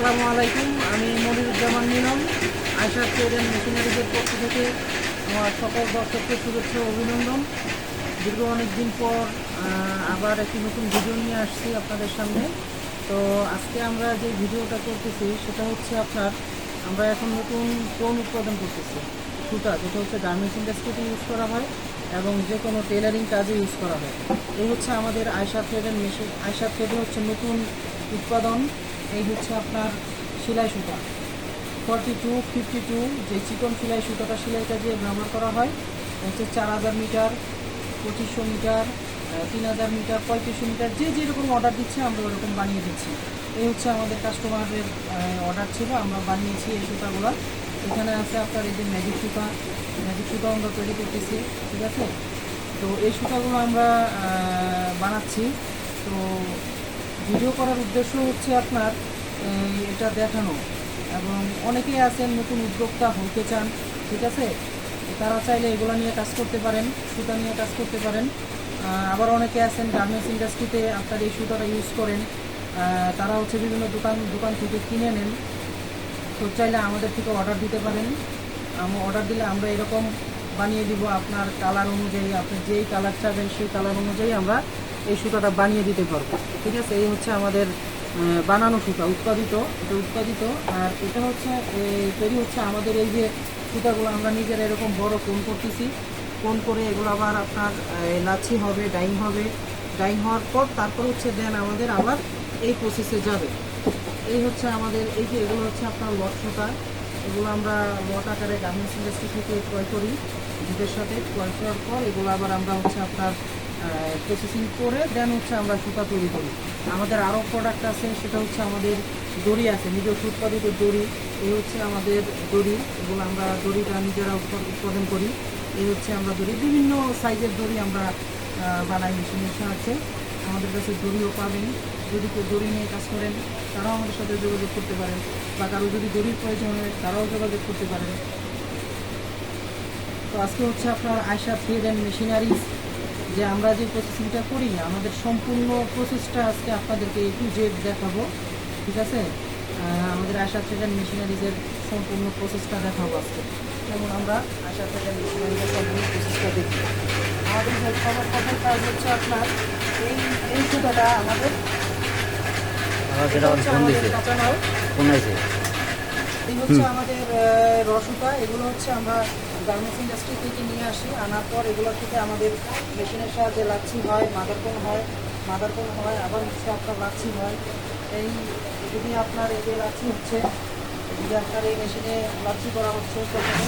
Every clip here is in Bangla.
আসসালামু আলাইকুম, আমি মনিরুজ্জামান মিলন আয়সা ট্রেড অ্যান্ড মেশিনারিজের পক্ষ থেকে আমার সকল দর্শককে শুভেচ্ছা অভিনন্দন। দীর্ঘ অনেক দিন পর আবার একটি নতুন ভিডিও নিয়ে আসছি আপনাদের সামনে। তো আজকে আমরা যে ভিডিওটা করতেছি, সেটা হচ্ছে আপনার, আমরা এখন নতুন কোন উৎপাদন করতেছি, সুতা, যেটা হচ্ছে গার্মেন্টস ইন্ডাস্ট্রিতে ইউজ করা হয় এবং যে কোনো টেলারিং কাজে ইউজ করা হয়। এই হচ্ছে আমাদের Ayesha thread and machine Ayesha থ্রেডে হচ্ছে নতুন উৎপাদন। এই হচ্ছে আপনার সেলাই সুতা। ফর্টি টু ফিফটি টু যে চিকন সেলাই সুতাটা সেলাই কাজে ব্যবহার করা হয়, হচ্ছে চার হাজার মিটার, পঁচিশশো মিটার তিন হাজার মিটার, পঁয়ত্রিশশো মিটার, যে যেরকম অর্ডার দিচ্ছে আমরা ওরকম বানিয়ে দিচ্ছি। এই হচ্ছে আমাদের কাস্টমারের অর্ডার ছিল, আমরা বানিয়েছি এই সুতাগুলো। এখানে আছে আপনার এই যে ম্যাজিক সুতা। ম্যাজিক সুতা আমরা তৈরি করতেছি, ঠিক আছে? তো এই সুতাগুলো আমরা বানাচ্ছি। তো ভিডিও করার উদ্দেশ্য হচ্ছে আপনার এটা দেখানো। এবং অনেকেই আছেন নতুন উদ্যোক্তা হতে চান, ঠিক আছে? তারা চাইলে এগুলো নিয়ে কাজ করতে পারেন, সুতা নিয়ে কাজ করতে পারেন। আবার অনেকে আছেন গার্মেন্টস ইন্ডাস্ট্রিতে আপনার এই সুতাটা ইউজ করেন। তারা হচ্ছে বিভিন্ন দোকান দোকান থেকে কিনে নেন। তো চাইলে আমাদের থেকে অর্ডার দিতে পারেন। অর্ডার দিলে আমরা এরকম বানিয়ে দিব আপনার কালার অনুযায়ী আপনি যেই কালার চাবেন সেই কালার অনুযায়ী আমরা এই সুতাটা বানিয়ে দিতে পারব। ঠিক আছে? এই হচ্ছে আমাদের বানানো সুতা, উৎপাদিত, এটা উৎপাদিত। আর এটা হচ্ছে তৈরি হচ্ছে আমাদের এই যে সুতাগুলো আমরা নিজেরা এরকম বড় কোন করতেছি। কোন করে এগুলো আবার আপনার লাচ্ছি হবে, ডাইং হবে। ডাইং হওয়ার পর তারপর হচ্ছে দেন আমাদের আবার এই প্রসেসে যাবে। এই হচ্ছে আমাদের, এই যে এগুলো হচ্ছে আপনার লট সুতা। এগুলো আমরা লট আকারে গার্মেন্টস ইন্ডাস্ট্রি থেকে ক্রয় করি, দুধের সাথে। ক্রয় করার পর এগুলো আবার আমরা হচ্ছে আপনার প্রসেসিং করে দেন হচ্ছে আমরা সুতা তৈরি করি। আমাদের আরও প্রোডাক্ট আছে, সেটা হচ্ছে আমাদের দড়ি আছে, নিজস্ব উৎপাদিত দড়ি। এই হচ্ছে আমাদের দড়ি এগুলো আমরা দড়িটা নিজেরা উৎপা- উৎপাদন করি। এই হচ্ছে আমরা দড়ি, বিভিন্ন সাইজের দড়ি আমরা বানাই মেশিনের সাহায্যে আমাদের কাছে দড়িও পাবেন। যদি কেউ দড়ি নিয়ে কাজ করেন, তারাও আমাদের সাথে যোগাযোগ করতে পারেন। বা কারও যদি দড়ির প্রয়োজন হয়, তারাও যোগাযোগ করতে পারেন। তো আজকে হচ্ছে আপনার আয়সা থ্রেড অ্যান্ড মেশিনারিজ যে আমরা যে প্রসেসিংটা করি আমাদের সম্পূর্ণ প্রসেসটা আজকে আপনাদেরকে একটু জেড দেখাবো ঠিক আছে? আমাদের আশা অ্যান্ড মেশিনারিজের সম্পূর্ণ প্রসেসটা দেখাবো আজকে। যেমন আমরা আশা অ্যান্ড মেশিনারিজের সম্পূর্ণ প্রসেসটা দেখি আমাদের সবার প্রথম কাজ হচ্ছে আপনার এই এই সুতাটা আমাদের আইছে এই হচ্ছে আমাদের রসুতা এগুলো হচ্ছে আমরা গার্মেন্টস ইন্ডাস্ট্রি থেকে নিয়ে আসি, আনার পর এগুলো থেকে আমাদের মেশিনের সাহায্যে লাচ্ছি হয় মাদারকোন হয় মাদারকোন হয়, আবার হচ্ছে আপনার লাচ্ছি হয়। এই যদি আপনার এই যে লাচ্ছি হচ্ছে, যদি আপনার এই মেশিনে লাচ্ছি করা হচ্ছে প্রথমে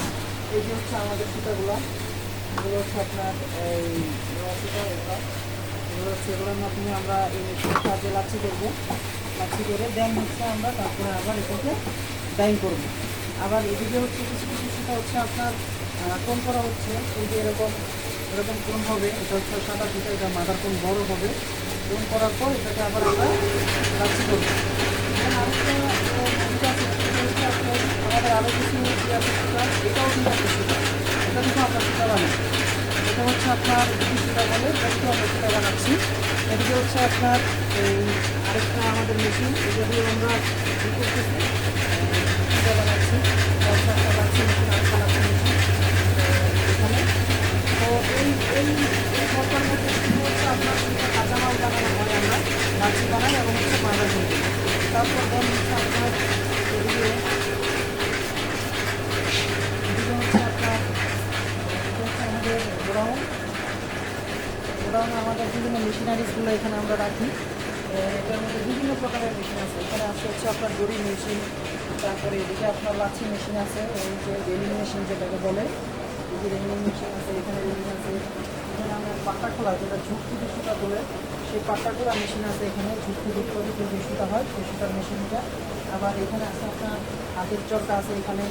এই যে হচ্ছে আমাদের সুতাগুলো, এগুলো হচ্ছে আপনার এই রসুতা এগুলো এগুলো হচ্ছে এগুলোর মাধ্যমে আমরা এই মেশিনের সাহায্যে লাচ্ছি করব। লাচ্ছি করে দেন হচ্ছে আমরা, তারপরে আবার এটাকে ডাইং করব। আবার এদিকে হচ্ছে কিছু কিছু সেটা হচ্ছে আপনার কোন করা হচ্ছে? এই যে এরকম এরকম কোন হবে? এটা হচ্ছে সাদা সুতা এটা মাথার কোন বড় হবে? কোন করার পর এটাকে আবার আমরা লাচ্ছি করব সেটা আমাদের আরও কিছু এটাও কিন্তু একটা এটা কিন্তু আমরা সুতা বানাই। এটা হচ্ছে আপনার সুতা বলে, এটা আমরা সুতা বানাচ্ছি। এদিকে হচ্ছে আপনার আরেকটা আমাদের মেশিন এটা দিয়ে আমরা করতেছি? সুতা বানাচ্ছি। গোডাউন গোডাউনে আমাদের বিভিন্ন মেশিনারিজগুলো এখানে আমরা রাখি এটার মধ্যে বিভিন্ন প্রকারের মেশিন আছে এখানে আছে হচ্ছে আপনার দড়ি মেশিন তারপরে এদিকে আপনার লাচ্ছি মেশিন আছে এই মেশিন যেটাকে বলে এই মেশিন আছে এখানে রেলিং আছে এখানে আমরা পাট্টা খোলা যেটা ঝুঁক সুতা তোলে সেই পাট্টা খোলা মেশিন আছে এখানে ঝুঁক থেকে উৎপাদিত যে সুতা হয় সেই সুতার মেশিনটা। আবার এখানে আছে আপনার হাতের চরকা আছে এখানে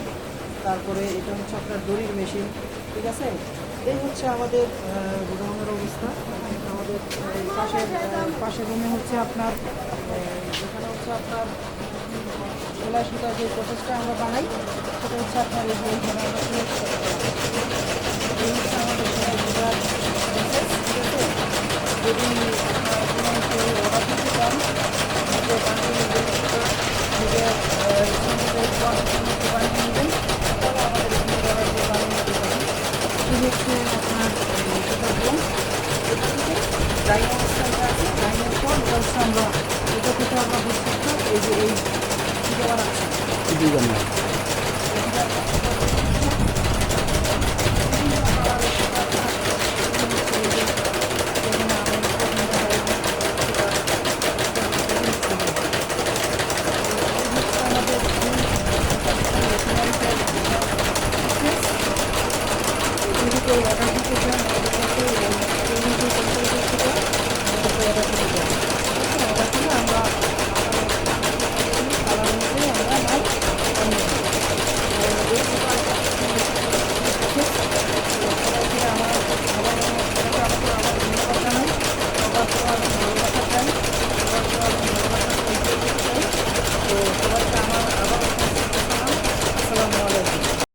তারপরে এটা হচ্ছে আপনার দড়ির মেশিন ঠিক আছে? এই হচ্ছে আমাদের গোডাউনের অবস্থা। আমাদের পাশের পাশের রুমে হচ্ছে আপনার এখানে হচ্ছে আপনার সেলাই সুতার যে প্রসেসটা আমরা বানাই সেটা হচ্ছে আপনার এই। এই হচ্ছে আমাদের সেলাই সুতার process, ঠিক আছে? যদি